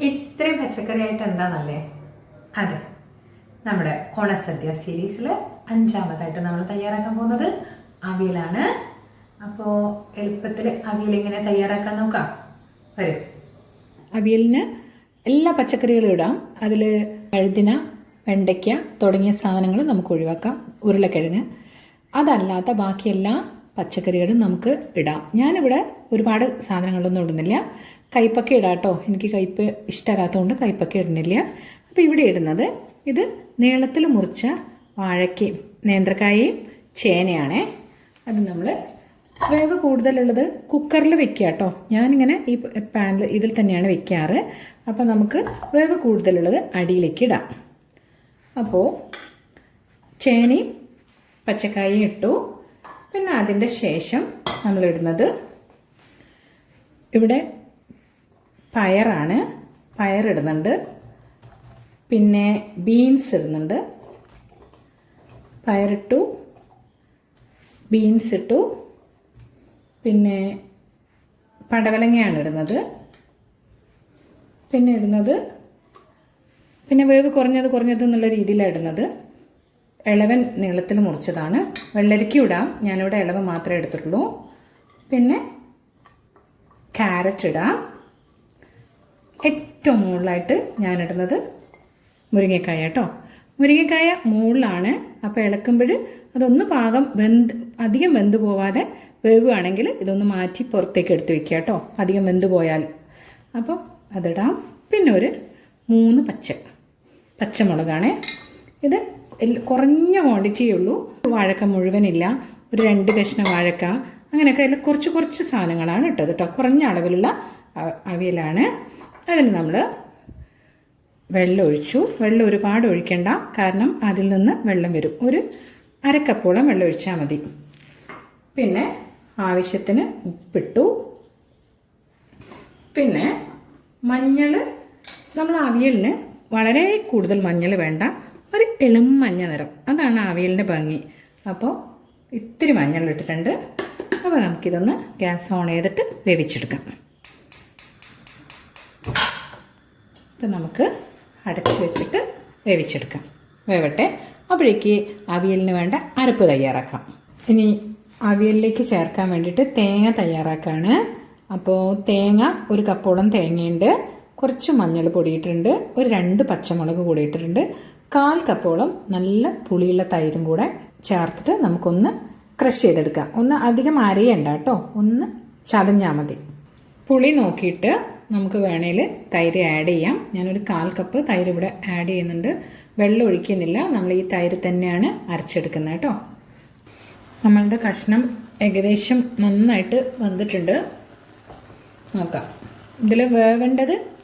ഇത്രയും പച്ചക്കറിയായിട്ട് എന്താണല്ലേ അതെ. നമ്മുടെ ഓണസദ്യ സീരീസിൽ അഞ്ചാമതായിട്ട് നമ്മൾ തയ്യാറാക്കാൻ പോകുന്നത് അവിയലാണ്. അപ്പോൾ എളുപ്പത്തിൽ അവിയൽ എങ്ങനെ തയ്യാറാക്കാൻ നോക്കാം? വരും. അവിയലിന് എല്ലാ പച്ചക്കറികളും ഇടാം. അതിൽ വഴുതിന വെണ്ടയ്ക്ക തുടങ്ങിയ സാധനങ്ങൾ നമുക്ക് ഒഴിവാക്കാം. ഉരുളക്കിഴങ്ങ്. അതല്ലാത്ത ബാക്കി എല്ലാ പച്ചക്കറികളും നമുക്ക് ഇടാം. ഞാനിവിടെ ഒരുപാട് സാധനങ്ങളൊന്നും ഇടുന്നില്ല. കയ്പക്ക ഇടാം കേട്ടോ എനിക്ക് കയ്പ് ഇഷ്ടമല്ലാത്തതുകൊണ്ട് കയ്പക്ക ഇടുന്നില്ല. അപ്പോൾ ഇവിടെ ഇടുന്നത് ഇത് നീളത്തിൽ മുറിച്ച വാഴയ്ക്കയും നേന്ത്രക്കായയും ചേനയാണേ. അത് നമ്മൾ വേവ് കൂടുതലുള്ളത് കുക്കറിൽ വെക്കുക കേട്ടോ. ഞാനിങ്ങനെ ഈ പാനിൽ ഇതിൽ തന്നെയാണ് വെക്കാറ്. അപ്പോൾ നമുക്ക് വേവ് കൂടുതലുള്ളത് അടിയിലേക്ക് ഇടാം. അപ്പോൾ ചേനയും പച്ചക്കായും ഇട്ടു. പിന്നെ അതിന്റെ ശേഷം നമ്മളിടുന്നത് ഇവിടെ പയറാണ്. പയറിടുന്നുണ്ട്. പിന്നെ ബീൻസ് ഇടുന്നുണ്ട്. പയറിട്ടു. ബീൻസ് ഇട്ടു. പിന്നെ പടവലങ്ങയാണ് ഇടുന്നത്. പിന്നെ ഇടുന്നത് പിന്നെ വേവ് കുറഞ്ഞത് കുറഞ്ഞത് എന്നുള്ള രീതിയിലാണ് ഇടുന്നത്. ഇളവൻ നീളത്തിൽ മുറിച്ചതാണ്. വെള്ളരിക്ക ഇടാം. ഞാനിവിടെ ഇളവ് മാത്രമേ എടുത്തിട്ടുള്ളൂ. പിന്നെ ക്യാരറ്റ് ഇടാം. ഏറ്റവും മുകളിലായിട്ട് ഞാനിടുന്നത് മുരിങ്ങക്കായ കേട്ടോ. മുരിങ്ങക്കായ മുകളിലാണ്. അപ്പോൾ ഇളക്കുമ്പോൾ അതൊന്ന് പാകം വെന്ത് അധികം വെന്ത് പോവാതെ വേവുകയാണെങ്കിൽ ഇതൊന്ന് മാറ്റി പുറത്തേക്ക് എടുത്ത് വെക്കുക കേട്ടോ. അധികം വെന്ത് പോയാൽ. അപ്പോൾ അതിടാം. പിന്നെ ഒരു മൂന്ന് പച്ച പച്ചമുളകാണ്. ഇത് കുറഞ്ഞ ക്വാണ്ടിറ്റിയേ ഉള്ളൂ. വാഴക്ക മുഴുവനില്ല. ഒരു രണ്ട് കഷ്ണം വാഴക്ക. അങ്ങനെയൊക്കെ അതിൽ കുറച്ച് കുറച്ച് സാധനങ്ങളാണ് ഇട്ടത് കേട്ടോ കുറഞ്ഞ അളവിലുള്ള അവിയലാണ്. അതിന് നമ്മൾ വെള്ളം ഒഴിച്ചു. വെള്ളം ഒരുപാട് ഒഴിക്കണ്ട. കാരണം അതിൽ നിന്ന് വെള്ളം വരും. ഒരു അരക്കപ്പോളം വെള്ളം ഒഴിച്ചാൽ മതി. പിന്നെ ആവശ്യത്തിന് ഉപ്പിട്ടു. പിന്നെ മഞ്ഞൾ നമ്മൾ അവിയലിന് വളരെ കൂടുതൽ മഞ്ഞൾ വേണ്ട. ഒരു ഇളം മഞ്ഞ നിറം. അതാണ് അവിയലിന്റെ ഭംഗി. അപ്പോൾ ഇത്തിരി മഞ്ഞൾ ഇട്ടിട്ടുണ്ട്. അപ്പോൾ നമുക്കിതൊന്ന് ഗ്യാസ് ഓൺ ചെയ്തിട്ട് വേവിച്ചെടുക്കാം. ഇത് നമുക്ക് അടച്ചു വെച്ചിട്ട് വേവിച്ചെടുക്കാം. വേവട്ടെ. അപ്പോഴേക്ക് അവിയലിന് വേണ്ട അരപ്പ് തയ്യാറാക്കാം. ഇനി അവിയലിലേക്ക് ചേർക്കാൻ വേണ്ടിയിട്ട് തേങ്ങ തയ്യാറാക്കാണ്. അപ്പോൾ തേങ്ങ ഒരു കപ്പോളം തേങ്ങയുണ്ട്. കുറച്ച് മഞ്ഞൾ പൊടിയിട്ടുണ്ട് ഒരു രണ്ട് പച്ചമുളക് കൂടി ഇട്ടിട്ടുണ്ട് കാൽ കപ്പോളം നല്ല പുളിയുള്ള തൈരും കൂടെ ചേർത്തിട്ട് നമുക്കൊന്ന് ക്രഷ് ചെയ്തെടുക്കാം. ഒന്ന് അധികം അരയണ്ട കേട്ടോ ഒന്ന് ചതഞ്ഞാൽ മതി. പുളി നോക്കിയിട്ട് നമുക്ക് വേണേൽ തൈര് ആഡ് ചെയ്യാം. ഞാനൊരു കാൽ കപ്പ് തൈര് ഇവിടെ ആഡ് ചെയ്യുന്നുണ്ട്. വെള്ളം ഒഴിക്കുന്നില്ല നമ്മൾ ഈ തൈര് തന്നെയാണ് അരച്ചെടുക്കുന്നത് കേട്ടോ. നമ്മളുടെ കഷ്ണം ഏകദേശം നന്നായിട്ട് വന്നിട്ടുണ്ട്. നോക്കാം. ഇതിൽ വേവേണ്ടത്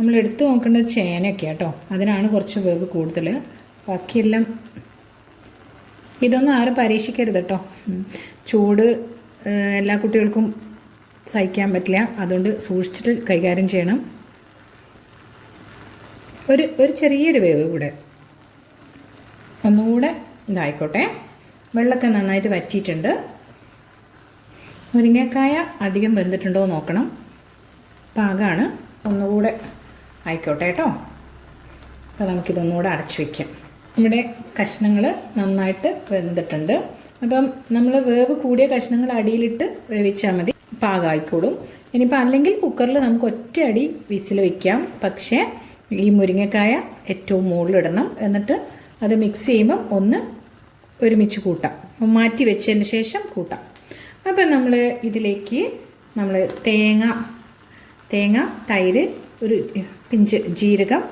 നമ്മൾ എടുത്തു നോക്കേണ്ടത് ചേനയൊക്കെ കേട്ടോ അതിനാണ് കുറച്ച് വേവ് കൂടുതൽ. ബാക്കിയെല്ലാം ഇതൊന്നും ആരും പരീക്ഷിക്കരുത് കേട്ടോ. ചൂട് എല്ലാ കുട്ടികൾക്കും സഹിക്കാൻ പറ്റില്ല. അതുകൊണ്ട് സൂക്ഷിച്ചിട്ട് കൈകാര്യം ചെയ്യണം. ഒരു ഒരു ചെറിയൊരു വേവ് കൂടെ ഒന്നുകൂടെ ഇതായിക്കോട്ടെ. വെള്ളമൊക്കെ നന്നായിട്ട് വറ്റിയിട്ടുണ്ട്. മുരിങ്ങക്കായ അധികം വെന്തിട്ടുണ്ടോ നോക്കണം. പാകമാണ് ഒന്നുകൂടെ ആയിക്കോട്ടെ കേട്ടോ. അപ്പോൾ നമുക്കിതൊന്നുകൂടെ അടച്ചു വയ്ക്കാം നമ്മുടെ കഷ്ണങ്ങൾ നന്നായിട്ട് വെന്തിട്ടുണ്ട്. അപ്പം നമ്മൾ വേവ് കൂടിയ കഷ്ണങ്ങൾ അടിയിലിട്ട് വേവിച്ചാൽ മതി. പാകമായിക്കോളും ഇനിയിപ്പോൾ അല്ലെങ്കിൽ കുക്കറിൽ നമുക്ക് ഒറ്റ അടി വിസിൽ വയ്ക്കാം പക്ഷേ ഈ മുരിങ്ങക്കായ ഏറ്റവും മുകളിലിടണം. എന്നിട്ട് അത് മിക്സ് ചെയ്യുമ്പം ഒന്ന് ഒരുമിച്ച് കൂട്ടാം. മാറ്റി വെച്ചതിന് ശേഷം കൂട്ടാം. അപ്പം നമ്മൾ ഇതിലേക്ക് നമ്മൾ തേങ്ങ തേങ്ങ തൈര് ഒരു പിഞ്ച് ജീരകം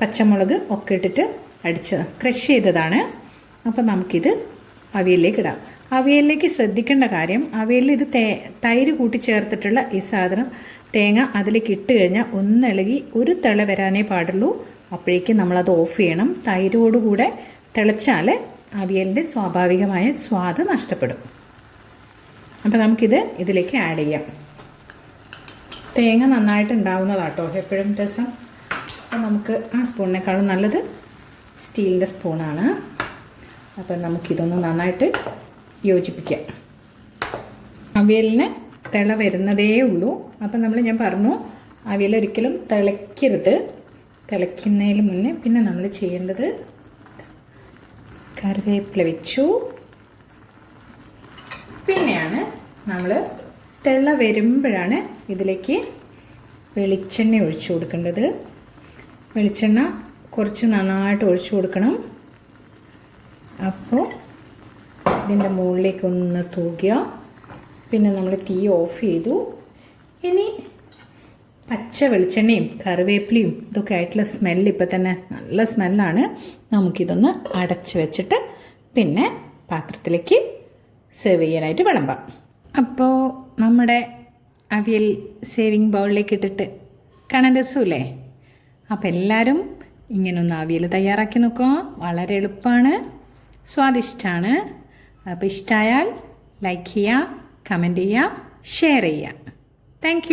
പച്ചമുളക് ഒക്കെ ഇട്ടിട്ട് അടിച്ച് ക്രഷ് ചെയ്തതാണ്. അപ്പോൾ നമുക്കിത് അവിയലിലേക്ക് ഇടാം. അവിയലിലേക്ക് ശ്രദ്ധിക്കേണ്ട കാര്യം അവിയലിൽ ഇത് തേ തൈര് കൂട്ടി ചേർത്തിട്ടുള്ള ഈ സാധനം തേങ്ങ അതിലേക്ക് ഇട്ട് കഴിഞ്ഞാൽ ഒന്നിളകി ഒരു തിള വരാനേ പാടുള്ളൂ. അപ്പോഴേക്കും നമ്മളത് ഓഫ് ചെയ്യണം. തൈരോടുകൂടെ തിളച്ചാൽ അവിയലിന്റെ സ്വാഭാവികമായ സ്വാദ് നഷ്ടപ്പെടും. അപ്പോൾ നമുക്കിത് ഇതിലേക്ക് ആഡ് ചെയ്യാം. തേങ്ങ നന്നായിട്ട് ഉണ്ടാവുന്നതാട്ടോ എപ്പോഴും രസം. അപ്പം നമുക്ക് ആ സ്പൂണിനേക്കാളും നല്ലത് സ്റ്റീലിന്റെ സ്പൂണാണ്. അപ്പം നമുക്കിതൊന്ന് നന്നായിട്ട് യോജിപ്പിക്കാം. അവിയലിന് തിള വരുന്നതേ ഉള്ളൂ. അപ്പം നമ്മൾ ഞാൻ പറഞ്ഞു അവിയൽ ഒരിക്കലും തിളയ്ക്കരുത്. തിളയ്ക്കുന്നതിന് മുന്നേ പിന്നെ നമ്മൾ ചെയ്യേണ്ടത് കറിവേപ്പില വെച്ചു. പിന്നെയാണ് നമ്മൾ തിള വരുമ്പോഴാണ് ഇതിലേക്ക് വെളിച്ചെണ്ണ ഒഴിച്ചു കൊടുക്കേണ്ടത്. വെളിച്ചെണ്ണ കുറച്ച് നന്നായിട്ട് ഒഴിച്ചു കൊടുക്കണം. അപ്പോൾ ഇതിന്റെ മുകളിലേക്ക് ഒന്ന് തൂക്കുക പിന്നെ നമ്മൾ തീ ഓഫ് ചെയ്തു. ഇനി പച്ച വെളിച്ചെണ്ണയും കറിവേപ്പിലയും ഇതൊക്കെ ആയിട്ടുള്ള സ്മെല്ല് ഇപ്പം തന്നെ നല്ല സ്മെല്ലാണ് നമുക്കിതൊന്ന് അടച്ച് വെച്ചിട്ട് പിന്നെ പാത്രത്തിലേക്ക് സെർവ് ചെയ്യാനായിട്ട് വിളമ്പാം. അപ്പോൾ നമ്മുടെ അവിയൽ സേവിങ് ബൗളിലേക്ക് ഇട്ടിട്ട് കാണാൻ രസമില്ലേ? അപ്പോൾ എല്ലാവരും ഇങ്ങനൊന്ന് അവിയൽ തയ്യാറാക്കി നോക്കുക. വളരെ എളുപ്പമാണ്. സ്വാദിഷ്ടമാണ് അപ്പോൾ ഇഷ്ടമായാൽ ലൈക്ക് ചെയ്യുക കമന്റ് ചെയ്യുക ഷെയർ ചെയ്യുക. താങ്ക്